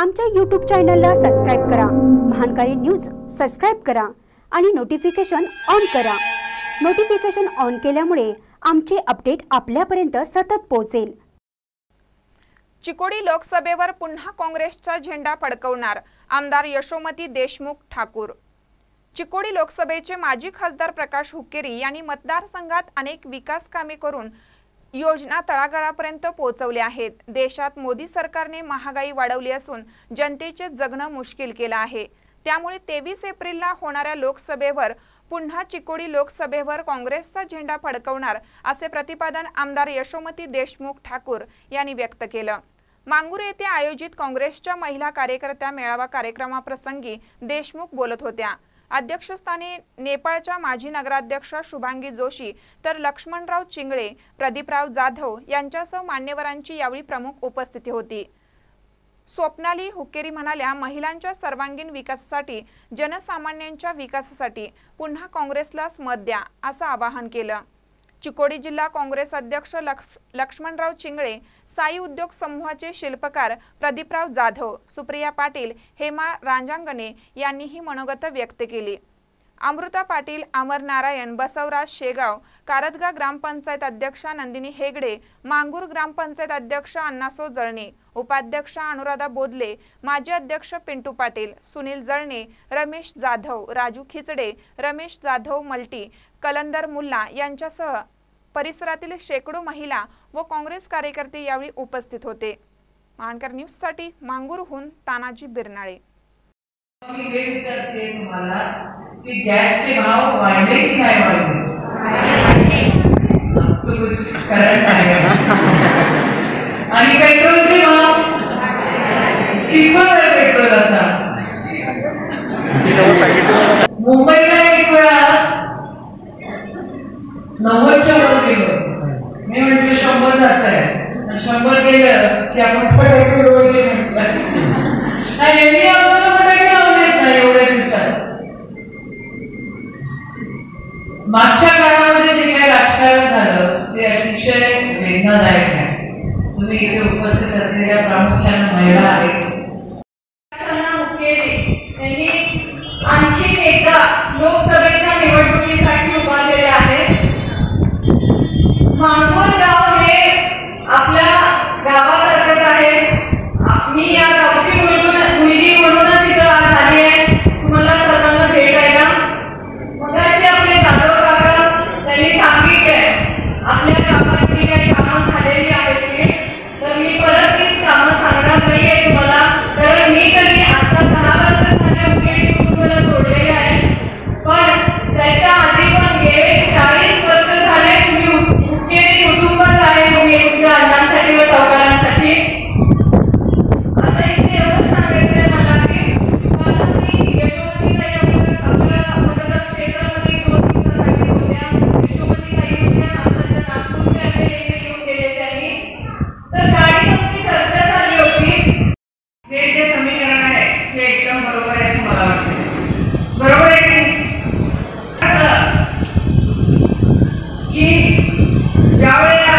आमच्या यूट्यूब चॅनलला सबस्क्राईब करा. महानकारी न्यूज सबस्क्राईब करा आणि नोटिफिकेशन ऑन करा. नोटिफिकेशन ऑन केल्यामुळे आमचे अपडेट आपल्यापर्यंत सतत पोहोचेल. चिकोडी लोकसभेवर पुन्हा काँग्रेसचा झेंडा फडकवणार आमदार यशोमती देशमुख ठाकूर. चिकोडी लोकसभेचे माजी खासदार प्रकाश हुकेरी यांनी मतदारसंघात अनेक विकास कामे करून योजना तळागाळापर्यंत पोहोचवल्या आहेत. देशात मोदी सरकारने महागाई वाढवली असून जनतेचे जगणं मुश्किल केलं आहे. त्यामुळे तेवीस एप्रिलला होणाऱ्या लोकसभेवर पुन्हा चिकोडी लोकसभेवर काँग्रेसचा झेंडा फडकवणार असे प्रतिपादन आमदार यशोमती देशमुख ठाकूर यांनी व्यक्त केलं. मांगूर येथे आयोजित काँग्रेसच्या महिला कार्यकर्त्या मेळावा कार्यक्रमाप्रसंगी देशमुख बोलत होत्या. अध्यक्षस्थानी नेपाळच्या माजी नगराध्यक्ष शुभांगी जोशी तर लक्ष्मणराव चिंगळे प्रदीपराव जाधव यांच्यासह मान्यवरांची यावेळी प्रमुख उपस्थिती होती. स्वप्नाली हुक्केरी म्हणाल्या महिलांच्या सर्वांगीण विकासासाठी जनसामान्यांच्या विकासासाठी पुन्हा काँग्रेसलाच मत द्या असं आवाहन केलं. चिकोडी जिल्हा काँग्रेस अध्यक्ष लक्ष लक्ष्मणराव चिंगळे साई उद्योग समूहाचे शिल्पकार प्रदीपराव जाधव सुप्रिया पाटील हेमा रांजांगणे यांनीही मनोगत व्यक्त केली. अमृता पाटील अमर नारायण बसवराज शेगाव कारदगा ग्रामपंचायत अध्यक्षा नंदिनी हेगडे मांगूर ग्रामपंचायत अध्यक्ष अण्णासो जळणे उपाध्यक्ष अनुराधा बोदले माजी अध्यक्ष पिंटू पाटील सुनील जळणे रमेश जाधव राजू खिचडे रमेश जाधव मल्टी कलंदर मुल्ला यांच्यासह परिसरातील शेकडो महिला व काँग्रेस कार्यकर्ते यावेळी उपस्थित होते. मानकर न्यूजसाठी मांगूरहून तानाजी बिरनाळे. मी हे विचारते तुम्हाला की गॅसचे भाव वाढले की नाही वाढले? करंट आहे. आणि पेट्रोलचे भाव? किंमत आहे पेट्रोल आता? मुंबईला एक वेळा नव्वदच्या वर गेलो. मी म्हटलं शंभर जात आहे शंभर गेलं की आपण पेट्रोल मागच्या काळामध्ये जे काही राजकारण झालं ते अतिशय वेदनादायक आहे. तुम्ही इथे उपस्थित असलेल्या प्रामुख्याने महिला आहेत. आणखी एकदा लोकसभे स्पष्टीकरण आहे हे एकदम बरोबर आहे असं मला वाटतं बरोबर आहे की ज्यावेळेला